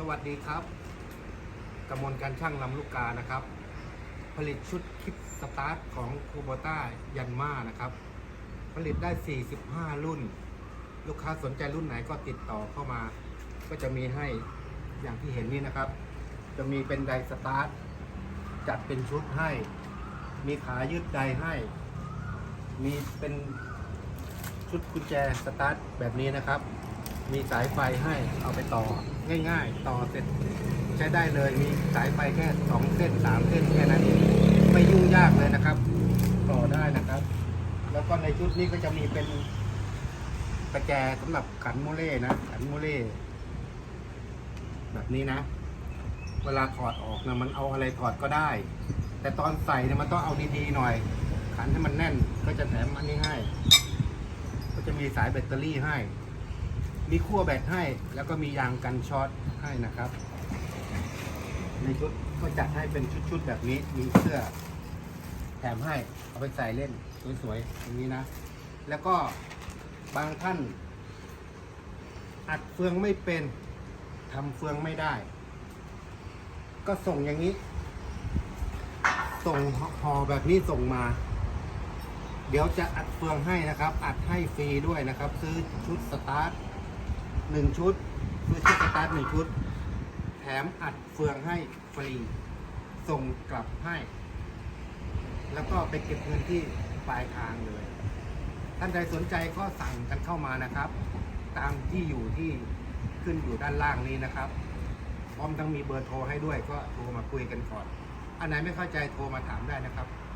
สวัสดีครับกำมลการช่างลำลูกกานะครับ ผลิตชุดคิดสตาร์ทของคูโบต้ายันมานะครับ ผลิตได้ 45 รุ่น ลูกค้าสนใจรุ่นไหนก็ติดต่อเข้ามา ก็จะมีให้อย่างที่เห็นนี่นะครับ จะมีเป็นไดสตาร์ทจัดเป็นชุดให้ มีขายืดไดให้ มีเป็นชุดกุญแจสตาร์ทแบบนี้นะครับ มีสายไฟให้เอาไปต่อง่าย ๆ ต่อเสร็จใช้ได้เลยมีสายไฟแค่สองเส้นสามเส้นแค่นั้นไม่ยุ่งยากเลยนะครับ ต่อได้นะครับ แล้วก็ในชุดนี้ก็จะมีเป็นกระแจสำหรับขันโมเล่นะขันโมเล่แบบนี้นะ เวลาถอดออกนะมันเอาอะไรถอดก็ได้ แต่ตอนใส่เนี่ยมันต้องเอาดีๆหน่อย ขันให้มันแน่นก็จะแถมอันนี้ให้ ก็จะมีสายแบตเตอรี่ให้ มีขั้วแบตให้ แล้วก็มียางกันช็อตให้นะครับในชุดก็จัดให้เป็นชุดๆแบบนี้ มีเสื้อแถมให้ เอาไปใส่เล่นสวยๆอย่างนี้นะ แล้วก็บางท่าน อัดเฟืองไม่เป็นทำเฟืองไม่ได้ ก็ส่งอย่างนี้ ส่งห่อแบบนี้ส่งมา เดี๋ยวจะอัดเฟืองให้นะครับ อัดให้ฟรีด้วยนะครับ ซื้อชุดสตาร์ท หนึ่งชุดซื้อชุดสตาร์ทหนึ่งชุด แถมอัดเฟืองให้ฟรี ส่งกลับให้ แล้วก็ไปเก็บเงินที่ปลายทางเลย ท่านใดสนใจก็สั่งกันเข้ามานะครับ ตามที่อยู่ที่ขึ้นอยู่ด้านล่างนี้นะครับ พร้อมทั้งมีเบอร์โทรให้ด้วยก็โทรมาคุยกันก่อน อันไหนไม่เข้าใจโทรมาถามได้นะครับขอบคุณครับ